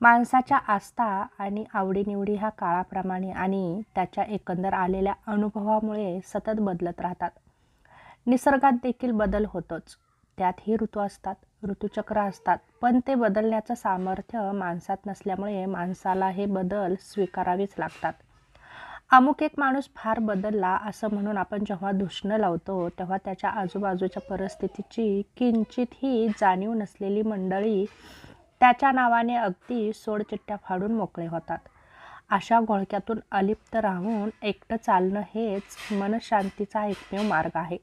माणसाच्या आस्था आणि आवडीनिवडी ह्या काळाप्रमाणे आणि त्याच्या एकंदर आलेल्या अनुभवामुळे सतत बदलत राहतात. निसर्गात देखील बदल होतोच. त्यातही ऋतू असतात ऋतुचक्र असतात. पण ते बदलण्याचं सामर्थ्य माणसात नसल्यामुळे माणसाला हे बदल स्वीकारावेच लागतात. अमुक एक माणूस फार बदलला असं म्हणून आपण जेव्हा दुष्ण लावतो तेव्हा त्याच्या आजूबाजूच्या परिस्थितीची किंचितही जाणीव नसलेली मंडळी त्याच्या नावाने अगदी सोडचिट्ट्या फाडून मोकळे होतात. अशा घोळक्यातून अलिप्त राहून एकटं चालणं हेच मनशांतीचा एकमेव मार्ग आहे.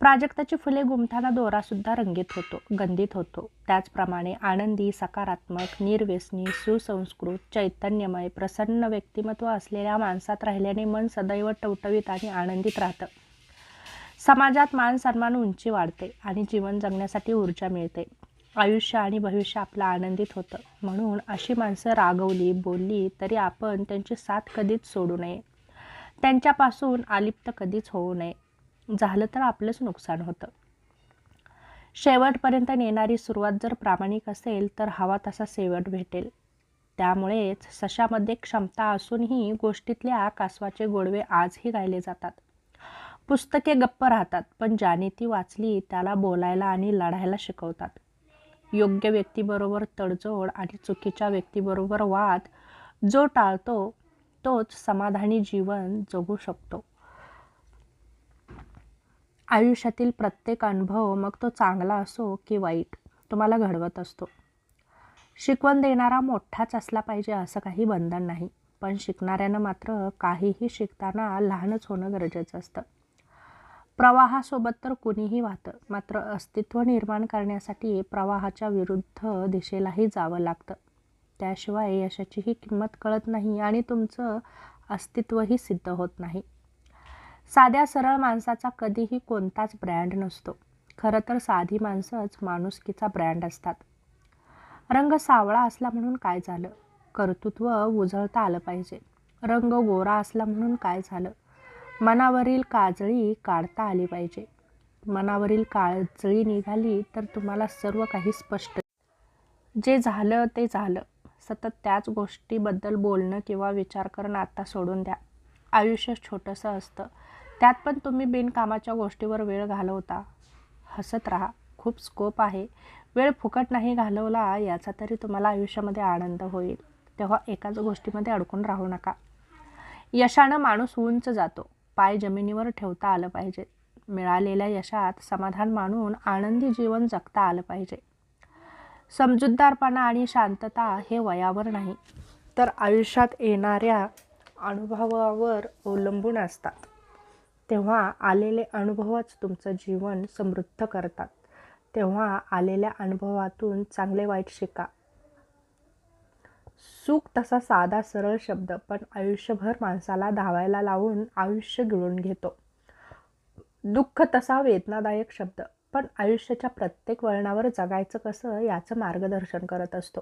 प्राजक्ताची फुले गुमताना दोरासुद्धा रंगीत होतो गंधित होतो. त्याचप्रमाणे आनंदी सकारात्मक निर्व्यसनी सुसंस्कृत चैतन्यमय प्रसन्न व्यक्तिमत्व असलेल्या माणसात राहिल्याने मन सदैव टवटवीत आणि आनंदित राहतं. समाजात मान सन्मान उंची वाढते आणि जीवन जगण्यासाठी ऊर्जा मिळते. आयुष्य आणि भविष्य आपलं आनंदित होतं. म्हणून अशी माणसं रागवली बोलली तरी आपण त्यांची साथ कधीच सोडू नये. त्यांच्यापासून आलिप्त कधीच होऊ नये. झालं तर आपलंच नुकसान होतं. शेवटपर्यंत नेणारी सुरुवात जर प्रामाणिक असेल तर हवा तसा शेवट भेटेल. त्यामुळेच सशामध्ये क्षमता असूनही गोष्टीतल्या कासवाचे गोडवे आजही गायले जातात. पुस्तके गप्प राहतात पण ज्याने ती वाचली त्याला बोलायला आणि लढायला शिकवतात. योग्य व्यक्तीबरोबर तडजोड आणि चुकीच्या व्यक्तीबरोबर वाद जो टाळतो तोच समाधानी जीवन जगू शकतो. आयुष्यातील प्रत्येक अनुभव मग तो चांगला असो की वाईट तुम्हाला घडवत असतो. शिकवण देणारा मोठाच असला पाहिजे असं काही बंधन नाही पण शिकणाऱ्यानं मात्र काहीही शिकताना लहानच होणं गरजेचं असतं. प्रवाहासोबत तर कुणीही वाहतं. मात्र अस्तित्व निर्माण करण्यासाठी प्रवाहाच्या विरुद्ध दिशेलाही जावं लागतं. त्याशिवाय यशाचीही किंमत कळत नाही आणि तुमचं अस्तित्वही सिद्ध होत नाही. साध्या सरळ माणसाचा कधीही कोणताच ब्रँड नसतो. खरं तर साधी माणसंच माणुसकीचा ब्रँड असतात. रंग सावळा असला म्हणून काय झालं? कर्तृत्व उजळता आलं पाहिजे. रंग गोरा असला म्हणून काय झालं? मनावरील काजळी काढता आली पाहिजे. मनावरील काजळी निघाली तर तुम्हाला सर्व काही स्पष्ट जे झालं ते झालं. सतत त्याच गोष्टीबद्दल बोलणं किंवा विचार करणं आत्ता सोडून द्या. आयुष्य छोटंसं असतं. त्यात पण तुम्ही बिनकामाच्या गोष्टीवर वेळ घालवता. हसत राहा. खूप स्कोप आहे. वेळ फुकट नाही घालवला याचा तरी तुम्हाला आयुष्यामध्ये आनंद होईल. तेव्हा एकाच गोष्टीमध्ये अडकून राहू नका. यशानं माणूस उंच जातो. पाय जमिनीवर ठेवता आलं पाहिजे. मिळालेल्या यशात समाधान मानून आनंदी जीवन जगता आलं पाहिजे. समजूतदारपणा आणि शांतता हे वयावर नाही तर आयुष्यात येणाऱ्या अनुभवावर अवलंबून असतात. तेव्हा आलेले अनुभवच तुमचं जीवन समृद्ध करतात. तेव्हा आलेल्या अनुभवातून चांगले वाईट शिका. सुख तसा साधा सरळ शब्द पण आयुष्यभर माणसाला धावायला लावून आयुष्य गिळून घेतो. दुःख तसा वेदनादायक शब्द पण आयुष्याच्या प्रत्येक वळणावर जगायचं कसं याचं मार्गदर्शन करत असतो.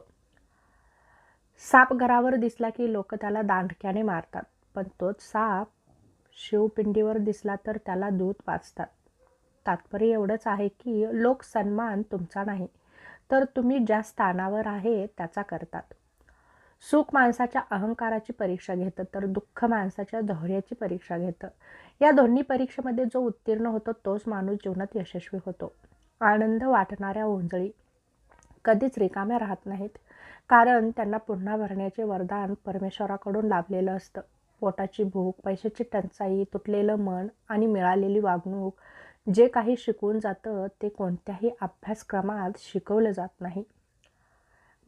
साप घरावर दिसला की लोक त्याला दांडक्याने मारतात पण तोच साप शिवपिंडीवर दिसला तर त्याला दूध वाचतात. तात्पर्य एवढंच आहे की लोक सन्मान तुमचा नाही तर तुम्ही ज्या स्थानावर आहे त्याचा करतात. सुख माणसाच्या अहंकाराची परीक्षा घेतं तर दुःख माणसाच्या धैर्याची परीक्षा घेतं. या दोन्ही परीक्षेमध्ये जो उत्तीर्ण होतो तोच माणूस जीवनात यशस्वी होतो. आनंद वाटणाऱ्या ओंजळी कधीच रिकाम्या राहत नाहीत कारण त्यांना पुन्हा भरण्याचे वरदान परमेश्वराकडून लाभलेलं असतं. पोटाची भूक पैशाची टंचाई तुटलेलं मन आणि मिळालेली वागणूक जे काही शिकवून जातं ते कोणत्याही अभ्यासक्रमात शिकवलं जात नाही.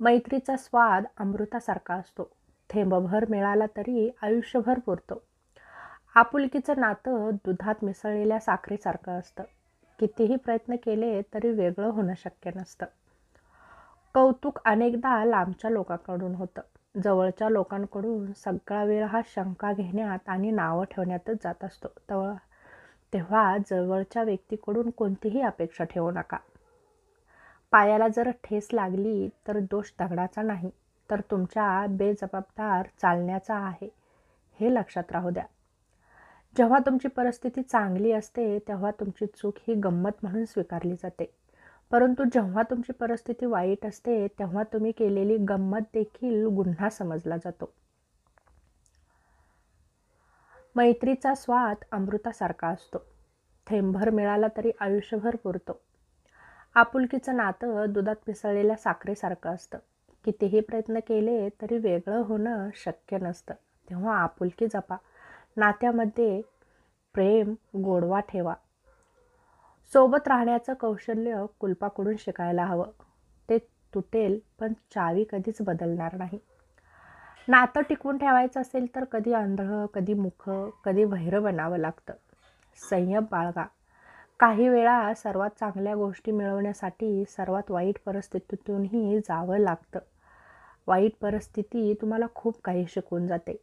मैत्रीचा स्वाद अमृतासारखा असतो. थेंबभर मिळाला तरी आयुष्यभर पुरतो. आपुलकीचं नातं दुधात मिसळलेल्या साखरेसारखं असतं. कितीही प्रयत्न केले तरी वेगळं होणं शक्य नसतं. कौतुक अनेकदा लांबच्या लोकांकडून होतं. जवळच्या लोकांकडून सगळा वेळ हा शंका घेण्यात आणि नावं ठेवण्यातच जात असतो. तेव्हा तेव्हा जवळच्या व्यक्तीकडून कोणतीही अपेक्षा ठेवू नका. पायाला जर ठेस लागली तर दोष दगडाचा नाही तर तुमच्या बेजबाबदार चालण्याचा आहे हे लक्षात राहू द्या. जेव्हा तुमची परिस्थिती चांगली असते तेव्हा तुमची चूक ही गंमत म्हणून स्वीकारली जाते. परंतु जेव्हा तुमची परिस्थिती वाईट असते तेव्हा तुम्ही केलेली गंमत देखील गुन्हा समजला जातो. मैत्रीचा स्वाद अमृतासारखा असतो. थेंबभर मिळाला तरी आयुष्यभर पुरतो. आपुलकीचं नातं दुधात मिसळलेल्या साखरेसारखं असतं. कितीही प्रयत्न केले तरी वेगळं होणं शक्य नसतं. तेव्हा आपुलकी जपा. नात्यामध्ये प्रेम गोडवा ठेवा. सोबत राहण्याचं कौशल्य कुलपाकडून शिकायला हवं. ते तुटेल पण चावी कधीच बदलणार नाही. नातं टिकवून ठेवायचं असेल तर कधी आंधळं कधी मुख कधी वैर बनावं लागतं. संयम बाळगा. काही वेळा सर्वात चांगल्या गोष्टी मिळवण्यासाठी सर्वात वाईट परिस्थितीतूनही जावं लागतं. वाईट परिस्थिती तुम्हाला खूप काही शिकून जाते.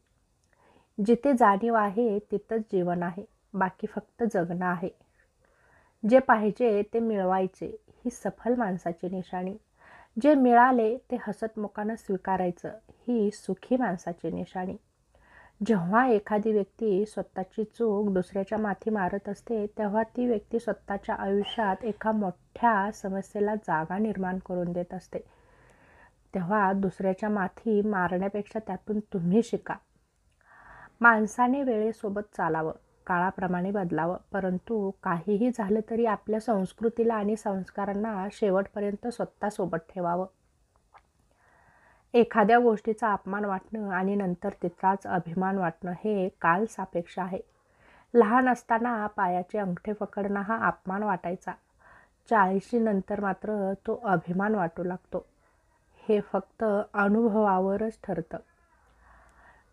जिथे जाणीव आहे तिथंच जीवन आहे. बाकी फक्त जगणं आहे. जे पाहिजे ते मिळवायचे. ही सफल माणसाची निशाणी. जे मिळाले ते हसतमुखानं स्वीकारायचं. ही सुखी माणसाची निशाणी. जेव्हा एखादी व्यक्ती स्वतःची चूक दुसऱ्याच्या माथी मारत असते तेव्हा ती व्यक्ती स्वतःच्या आयुष्यात एका मोठ्या समस्येला जागा निर्माण करून देत असते. तेव्हा दुसऱ्याच्या माथी मारण्यापेक्षा त्यातून तुम्ही शिका. माणसाने वेळेसोबत चालावं काळाप्रमाणे बदलावं परंतु काहीही झालं तरी आपल्या संस्कृतीला आणि संस्कारांना शेवटपर्यंत स्वतःसोबत ठेवावं. एखाद्या गोष्टीचा अपमान वाटणं आणि नंतर तिथलाच अभिमान वाटणं हे काल सापेक्ष आहे. लहान असताना पायाचे अंगठे पकडणं हा अपमान वाटायचा. चाळीशी नंतर मात्र तो अभिमान वाटू लागतो. हे फक्त अनुभवावरच ठरतं.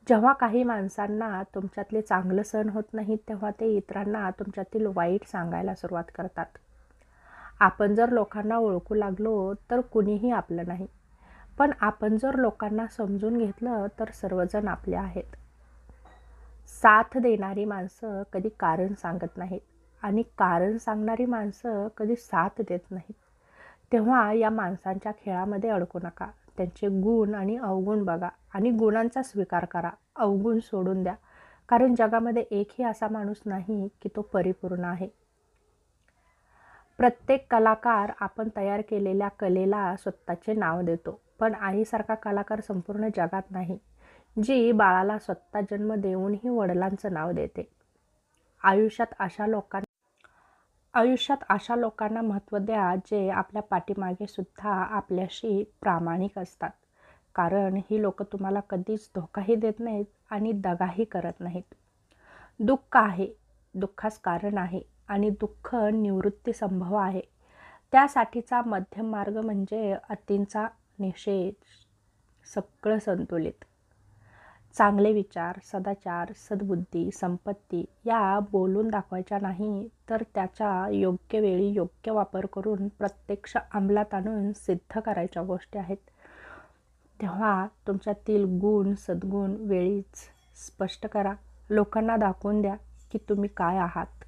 जेव्हा काही माणसांना तुमच्यातले चांगलं सण होत नाही तेव्हा ते इतरांना तुमच्यातील वाईट सांगायला सुरुवात करतात. आपण जर लोकांना ओळखू लागलो तर कुणीही आपलं नाही. पण आपण जर लोकांना समजून घेतलं तर सर्वजण आपले आहेत. साथ देणारी माणसं कधी कारण सांगत नाहीत आणि कारण सांगणारी माणसं कधी साथ देत नाहीत. तेव्हा या माणसांच्या खेळामध्ये अडकू नका. त्यांचे गुण आणि अवगुण बघा आणि गुणांचा स्वीकार करा. अवगुण सोडून द्या. कारण जगामध्ये एकही असा माणूस नाही की तो परिपूर्ण आहे. प्रत्येक कलाकार आपण तयार केलेल्या कलेला स्वतःचे नाव देतो. पण आईसारखा कलाकार संपूर्ण जगात नाही जी बाळाला स्वतः जन्म देऊनही वडिलांचं नाव देते. आयुष्यात अशा लोकांना आयुष्यात अशा लोकांना महत्त्व द्या जे आपल्या पाठीमागे सुद्धा आपल्याशी प्रामाणिक असतात. कारण ही लोक तुम्हाला कधीच धोकाही देत नाहीत आणि दगाही करत नाहीत. दुःख आहे दुःखास कारण आहे आणि दुःख निवृत्ती संभव आहे. त्यासाठीचा मध्यम मार्ग म्हणजे अतींचा निषेध सगळं संतुलित. चांगले विचार सदाचार सद्बुद्धी संपत्ती या बोलून दाखवायच्या नाही तर त्याचा योग्य वेळी योग्य वापर करून प्रत्यक्ष अंमलात आणून सिद्ध करायच्या गोष्टी आहेत. तेव्हा तुमच्यातील गुण सद्गुण वेळीच स्पष्ट करा. लोकांना दाखवून द्या की तुम्ही काय आहात.